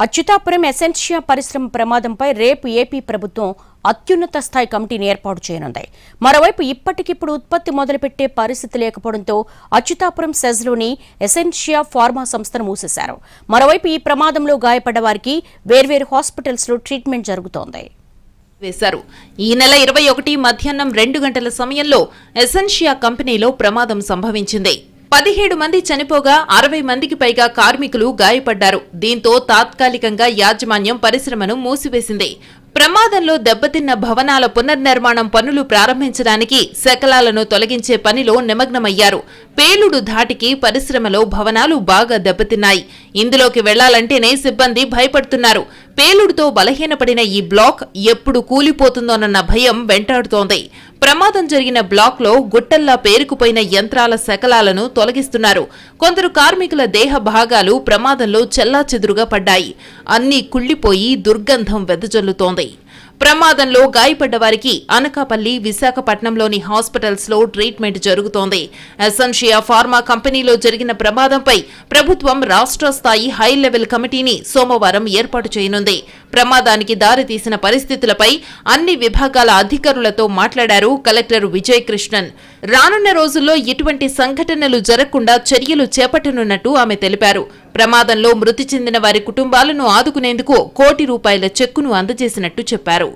Atchutapuram Essentia పరిశ్రమ ప్రమాదంపై రేపు ఏపీ ప్రభుత్వం అత్యున్నత స్థాయి కమిటీని ఏర్పాటు చేయనుంది. మరోవైపు ఇప్పటికిప్పుడు ఉత్పత్తి మొదలుపెట్టే పరిస్థితి లేకపోవడంతో అచ్యుతాపురం సెజ్లోని ఎసెన్షియా ఫార్మా సంస్థను మూసేశారు. మరోవైపు ఈ ప్రమాదంలో గాయపడ్డ వారికి వేర్వేరు హాస్పిటల్స్లో ట్రీట్మెంట్ జరుగుతోంది. వేశారు. ఈ నెల ఇరవై ఒకటి మధ్యాహ్నం రెండు గంటల సమయంలో ఎసెన్షియా కంపెనీలో ప్రమాదం సంభవించింది. పదిహేడు మంది చనిపోగా అరవై మందికి పైగా కార్మికులు గాయపడ్డారు. దీంతో తాత్కాలికంగా యాజమాన్యం పరిశ్రమను మూసివేసింది. ప్రమాదంలో దెబ్బతిన్న భవనాల పునర్నిర్మాణం పనులు ప్రారంభించడానికి శకలాలను తొలగించే పనిలో నిమగ్నమయ్యారు. పేలుడు ధాటికి పరిశ్రమలో భవనాలు బాగా దెబ్బతిన్నాయి. ఇందులోకి వెళ్ళాలంటేనే సిబ్బంది భయపడుతున్నారు. పేలుడుతో బలహీనపడిన ఈ బ్లాక్ ఎప్పుడు కూలిపోతుందోనన్న భయం వెంటాడుతోంది. ప్రమాదం జరిగిన బ్లాక్లో గుట్టల్లా పేరుకుపోయిన యంత్రాల శకలాలను తొలగిస్తున్నారు. కొందరు కార్మికుల దేహ భాగాలు ప్రమాదంలో చెల్లాచెదురుగా పడ్డాయి. అన్నీ కుళ్ళిపోయి దుర్గంధం వెదజల్లుతోంది. ప్రమాదంలో గాయపడ్డ వారికి అనకాపల్లి విశాఖపట్నంలోని హాస్పిటల్స్లో ట్రీట్మెంట్ జరుగుతోంది. ఎసెన్షియా ఫార్మా కంపెనీలో జరిగిన ప్రమాదంపై ప్రభుత్వం రాష్ట్ర స్థాయి హై లెవెల్ కమిటీని సోమవారం ఏర్పాటు చేయనుంది. ప్రమాదానికి దారితీసిన పరిస్థితులపై అన్ని విభాగాల అధికారులతో మాట్లాడారు కలెక్టర్ విజయ్ కృష్ణన్ రానున్న రోజుల్లో ఇటువంటి సంఘటనలు జరగకుండా చర్యలు చేపట్టనున్నట్టు ఆమె తెలిపారు. ప్రమాదంలో మృతి చెందిన వారి కుటుంబాలను ఆదుకునేందుకు కోటి రూపాయల చెక్కును అందజేసినట్టు చెప్పారు.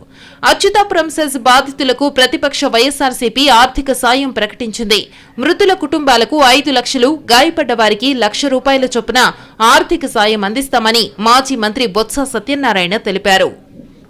అచ్యుతాపురం సెస్ బాధితులకు ప్రతిపక్ష వైఎస్ఆర్సీపీ ఆర్థిక సాయం ప్రకటించింది. మృతుల కుటుంబాలకు ఐదు లక్షలు గాయపడ్డ వారికి లక్ష రూపాయల చొప్పున ఆర్థిక సాయం అందిస్తామని మాజీ మంత్రి బొత్స సత్యనారాయణ తెలిపారు.